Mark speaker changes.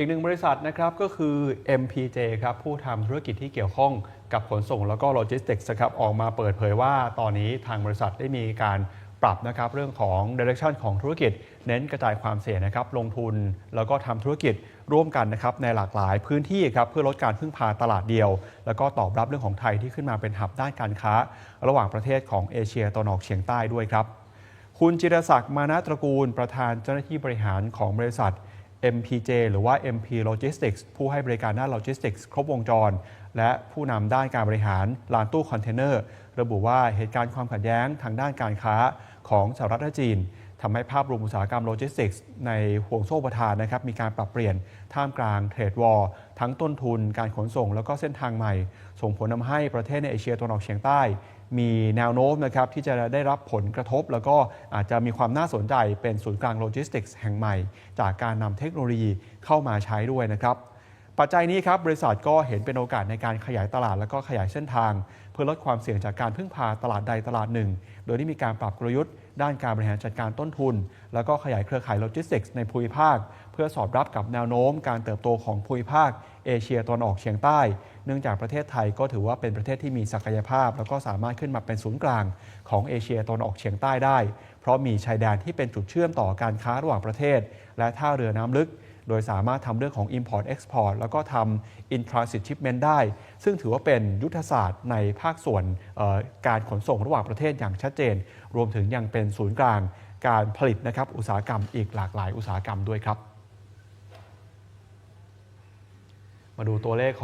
Speaker 1: อีกหนึ่งบริษัทนะครับก็คือ MPJ ครับผู้ทำธุรกิจที่เกี่ยวข้องกับขนส่งแล้วก็โลจิสติกส์ครับออกมาเปิดเผยว่าตอนนี้ทางบริษัทได้มีการปรับนะครับเรื่องของ Direction ของธุรกิจ เน้นกระจายความเสี่ยงนะครับลงทุนแล้วก็ทำธุรกิจร่วมกันนะครับในหลากหลายพื้นที่ครับเพื่อลดการพึ่งพาตลาดเดียว แล้วก็ตอบรับเรื่องของไทยที่ขึ้นมาเป็นหับด้านการค้า ระหว่างประเทศของเอเชียตะวันออกเฉียงใต้ด้วยครับ คุณจิรศักดิ์มานะตระกูลประธานเจ้าหน้าที่บริหารของบริษัท MPJ หรือว่า MP Logistics ผู้ให้บริการด้านโลจิสติกส์ครบวงจร และผู้นำด้านการบริหารลานตู้คอนเทนเนอร์ ระบุว่าเหตุการณ์ความขัดแย้งทางด้านการค้าของสหรัฐและจีนทำให้ภาพรวมอุตสาหกรรมโลจิสติกส์ในห่วงโซ่ประทานนะครับมีการปรับเปลี่ยนท่ามกลางเทรดวอร์ทั้งต้นทุนการขนส่ง แล้วก็เส้นทางใหม่ ส่งผลทำให้ประเทศในเอเชียตะวันออกเฉียงใต้ มีแนวโน้มนะครับที่จะได้รับผลกระทบ แล้วก็อาจจะมีความน่าสนใจเป็นศูนย์กลางโลจิสติกส์แห่งใหม่ จากการนำเทคโนโลยีเข้ามาใช้ด้วยนะครับ ปัจจัยนี้ครับบริษัทก็เห็นเป็นโอกาสในการขยายตลาดแล้วก็ขยายเส้นทาง เพื่อลดความเสี่ยงจากการพึ่งพาตลาดใดตลาดหนึ่ง โดยที่มีการปรับกลยุทธ์ ด้านการบริหารจัดการต้นทุน แล้วก็ขยายเครือข่ายโลจิสติกส์ในภูมิภาค เพื่อสอดรับกับแนวโน้มการเติบโตของภูมิภาค เอเชียตะวันออกเฉียงใต้ เนื่องจากประเทศไทยก็ถือว่าเป็นประเทศที่มีศักยภาพ แล้วก็สามารถขึ้นมาเป็นศูนย์กลางของเอเชียตะวันออกเฉียงใต้ได้ เพราะมีชายแดนที่เป็นจุดเชื่อมต่อการค้าระหว่างประเทศ และท่าเรือน้ำลึก โดยสามารถทำเรื่องของ Import Export แล้วก็ทำ In-Transit Shipment ได้ ซึ่งถือว่าเป็นยุทธศาสตร์ในภาคส่วนการขนส่งระหว่างประเทศอย่างชัดเจน รวมถึงยังเป็นศูนย์กลางการผลิตนะครับอุตสาหกรรมอีกหลากหลายอุตสาหกรรมด้วยครับ มาดูตัวเลขของ